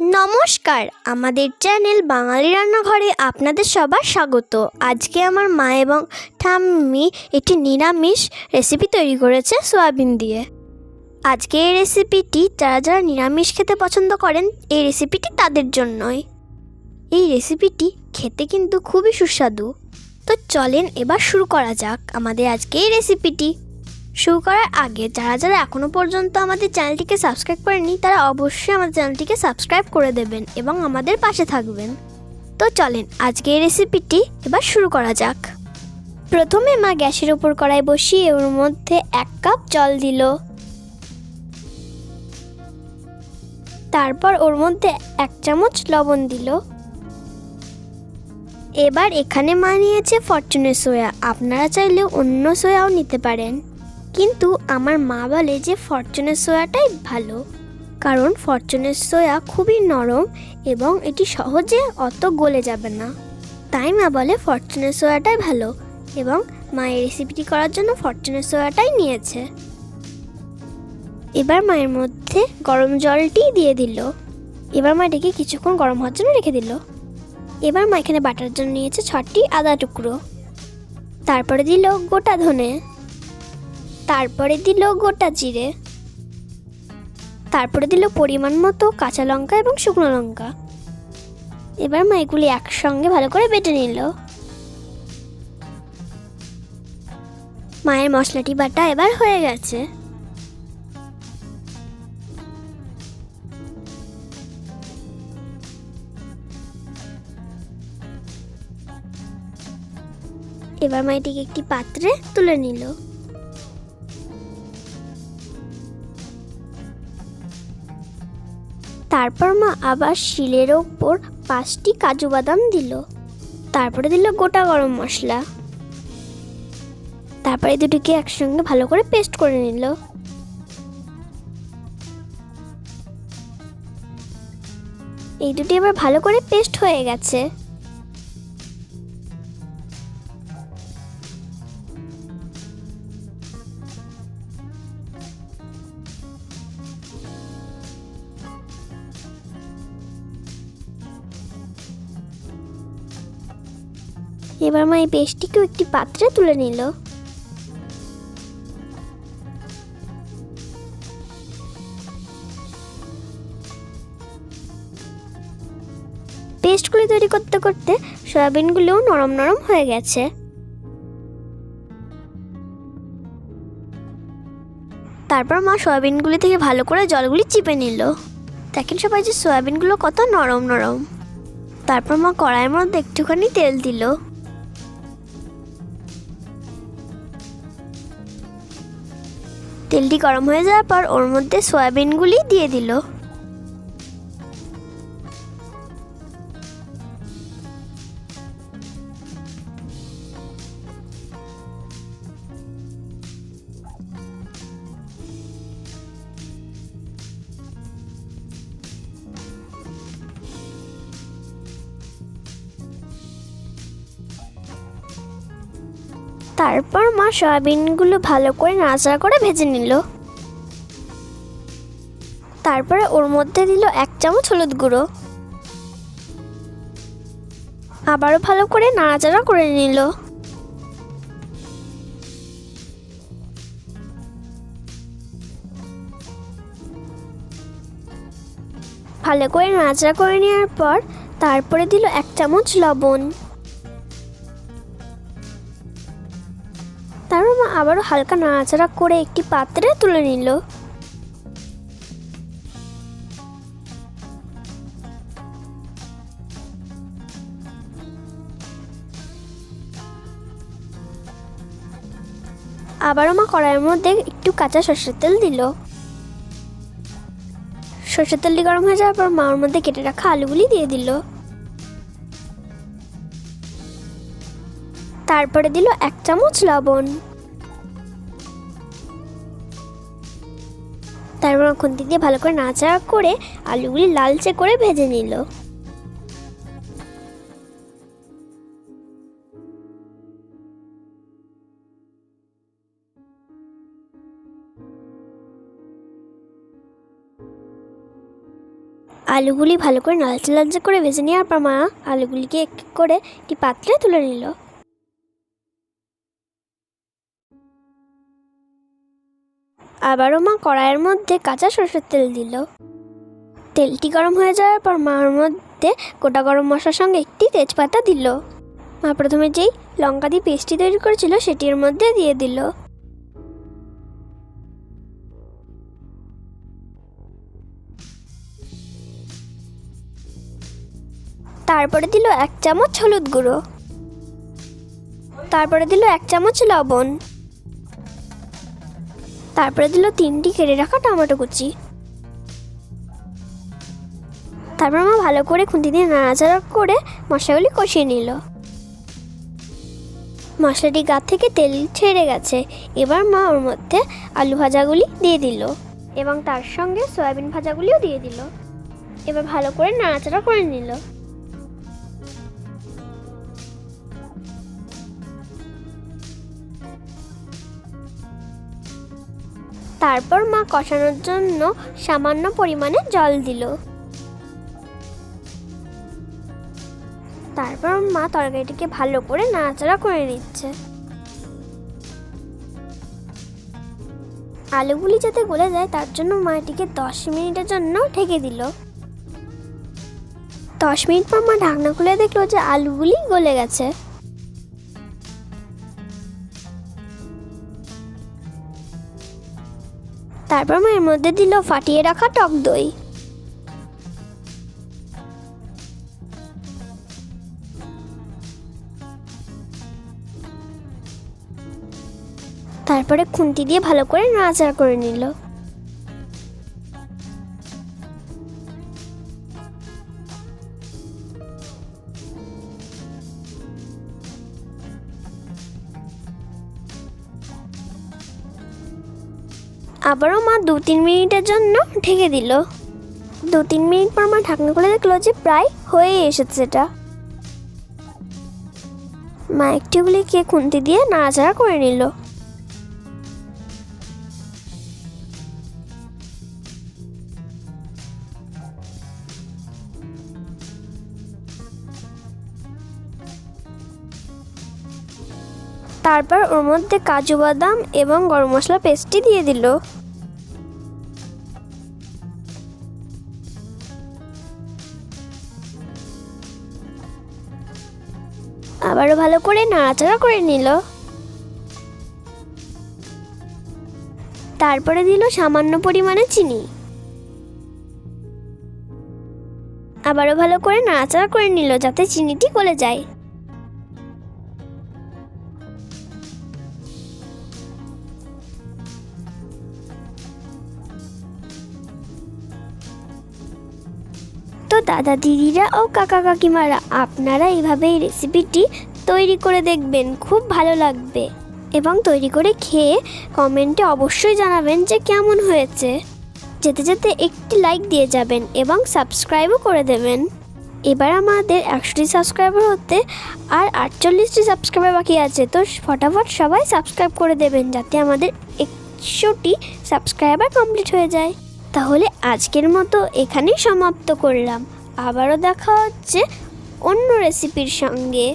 নমস্কার, আমাদের চ্যানেল বাঙালি রান্নাঘরে আপনাদের সবার স্বাগত। আজকে আমার মা এবং ঠাম্মি একটি নিরামিষ রেসিপি তৈরি করেছে সয়াবিন দিয়ে। আজকে এই রেসিপিটি যারা যারা নিরামিষ খেতে পছন্দ করেন, এই রেসিপিটি তাদের জন্যই। এই রেসিপিটি খেতে কিন্তু খুবই সুস্বাদু। তো চলেন এবার শুরু করা যাক আমাদের আজকে এই রেসিপিটি শুরু করার আগে, যারা যারা এখনও পর্যন্ত আমাদের চ্যানেলটিকে সাবস্ক্রাইব করেনি তারা অবশ্যই আমাদের চ্যানেলটিকে সাবস্ক্রাইব করে দেবেন এবং আমাদের পাশে থাকবেন। তো চলেন আজকে এই রেসিপিটি এবার শুরু করা যাক। প্রথমে মা গ্যাসের ওপর কড়াই বসিয়ে ওর মধ্যে এক কাপ জল দিল। তারপর ওর মধ্যে এক চামচ লবণ দিল। এবার এখানে মা নিয়েছে ফরচুনের সোয়া আপনারা চাইলে অন্য সোয়াও নিতে পারেন। কিন্তু আমার মা বলে যে ফরচুনের সোয়াটাই ভালো। কারণ ফরচুনের সোয়া খুবই নরম এবং এটি সহজে অত গলে যাবে না। তাই মা বলে ফরচুনের সোয়াটাই ভালো এবং মা এই রেসিপিটি করার জন্য ফরচুনের সোয়াটাই নিয়েছে। এবার মায়ের মধ্যে গরম জলটি দিয়ে দিল। এবার মা এটাকে কিছুক্ষণ গরম হওয়ার জন্য রেখে দিল। এবার মা এখানে বাটার জন্য নিয়েছে ছটি আদা টুকরো। তারপরে দিল গোটা ধনে। তারপরে দিল গোটা জিরে। তারপরে দিল পরিমাণ মতো কাঁচা লঙ্কা এবং শুকনো লঙ্কা। এবার মা এগুলি একসঙ্গে ভালো করে বেটে নিল। মায়ের মশলাটি বাটা এবার হয়ে গেছে। এবার মা এটিকে একটি পাত্রে তুলে নিল। তারপর মা আবার শিলের ওপর পাঁচটি কাজু বাদাম দিল। তারপরে দিল গোটা গরম মশলা। তারপরে দুটিকে একসঙ্গে ভালো করে পেস্ট করে নিল। এই দুটি এবার ভালো করে পেস্ট হয়ে গেছে। এবার মা এই পেস্টটিকেও একটি পাত্রে তুলে নিল। পেস্টগুলি তৈরি করতে করতে সয়াবিনগুলোও নরম নরম হয়ে গেছে। তারপর মা সয়াবিনগুলি থেকে ভালো করে জলগুলি চিপে নিল। দেখেন সবাই যে সয়াবিনগুলো কত নরম নরম। তারপর মা কড়াইয়ের মধ্যে একটুখানি তেল দিল। তেলটি গরম হয়ে যাওয়ার পর ওর মধ্যে সয়াবিনগুলি দিয়ে দিল। তারপর মা সয়াবিনগুলো ভালো করে নাড়াচাড়া করে ভেজে নিল। তারপরে ওর মধ্যে দিল এক চামচ হলুদ গুঁড়ো। আবারও ভালো করে নাড়াচাড়া করে নিল। ভালো করে নাড়াচাড়া করে নেওয়ার পর তারপরে দিল এক চামচ লবণ। আবারও হালকা নাড়াচাড়া করে একটি পাত্রে তুলে নিল। আবারও মা কড়াইয়ের মধ্যে একটু কাঁচা সর্ষের তেল দিল। সর্ষের তেলটি গরম হয়ে যাওয়ার পর মা ওর মধ্যে কেটে রাখা আলুগুলি দিয়ে দিল। তারপরে দিল এক চামচ লবণ। তারপর খুন্তি দিয়ে ভালো করে নাড়াচাড়া করে আলুগুলি লালচে করে ভেজে নিল। আলুগুলি ভালো করে লালচে লালচে করে ভেজে নেওয়ার পর মা আলুগুলিকে এক করে একটি পাত্রে তুলে নিল। আবারও মা কড়াইয়ের মধ্যে কাঁচা সরষের তেল দিল। তেলটি গরম হয়ে যাওয়ার পর মার মধ্যে গোটা গরম মশলার সঙ্গে একটি তেজপাতা দিল। মা প্রথমে যেই লঙ্কা দিয়ে পেস্টটি তৈরি করেছিল সেটির মধ্যে দিয়ে দিল। তারপরে দিল এক চামচ হলুদ গুঁড়ো। তারপরে দিল এক চামচ লবণ। তারপরে দিল তিনটি কেটে রাখা টমেটো কুচি। তারপর মা ভালো করে খুন্তি দিয়ে নাড়াচাড়া করে মশলাগুলি কষিয়ে নিল। মশলাটি গা থেকে তেল ছেড়ে গেছে। এবার মা ওর মধ্যে আলু ভাজাগুলি দিয়ে দিল এবং তার সঙ্গে সয়াবিন ভাজাগুলিও দিয়ে দিল। এবার ভালো করে নাড়াচাড়া করে নিল। তারপর মা কষানোর জন্য সামান্য পরিমাণে জল দিল। তারপর মা তরকারিটিকে ভালো করে নাড়াচাড়া করে নিচ্ছে। আলুগুলি যাতে গলে যায়, তার জন্য মা এটিকে দশ মিনিটের জন্য ঢেকে দিল। দশ মিনিট পর মা ঢাকনা খুলে দেখল যে আলুগুলি গলে গেছে। তারপর মায়ের মধ্যে দিল ফাটিয়ে রাখা টক দই। তারপরে খুন্তি দিয়ে ভালো করে নাড়াচাড়া করে নিল। আবারও মা দু তিন মিনিটের জন্য ঢেকে দিল। দু তিন মিনিট পর মা ঢাকনা খুলে দেখল যে প্রায় হয়ে এসেছে এটা। মা একটিগুলিকে খুন্তি দিয়ে নাড়াচাড়া করে নিল। তারপর ওর মধ্যে কাজু বাদাম এবং গরম মশলা পেস্টটি দিয়ে দিল। আবারও ভালো করে নাড়াচাড়া করে নিল। তারপরে দিল সামান্য পরিমাণে চিনি। আবারও ভালো করে নাড়াচাড়া করে নিল যাতে চিনিটি গলে যায়। দাদা দিদিরা ও কাকা কাকিমারা, আপনারা এইভাবে এই রেসিপিটি তৈরি করে দেখবেন, খুব ভালো লাগবে। এবং তৈরি করে খেয়ে কমেন্টে অবশ্যই জানাবেন যে কেমন হয়েছে। যেতে যেতে একটি লাইক দিয়ে যাবেন এবং সাবস্ক্রাইবও করে দেবেন। এবার আমাদের একশোটি সাবস্ক্রাইবার হতে আর আটচল্লিশটি সাবস্ক্রাইবার বাকি আছে, তো ফটাফট সবাই সাবস্ক্রাইব করে দেবেন, যাতে আমাদের একশোটি সাবস্ক্রাইবার কমপ্লিট হয়ে যায়। তাহলে আজকের মতো এখানেই সমাপ্ত করলাম। আবারও দেখা হচ্ছে অন্য রেসিপির সঙ্গে।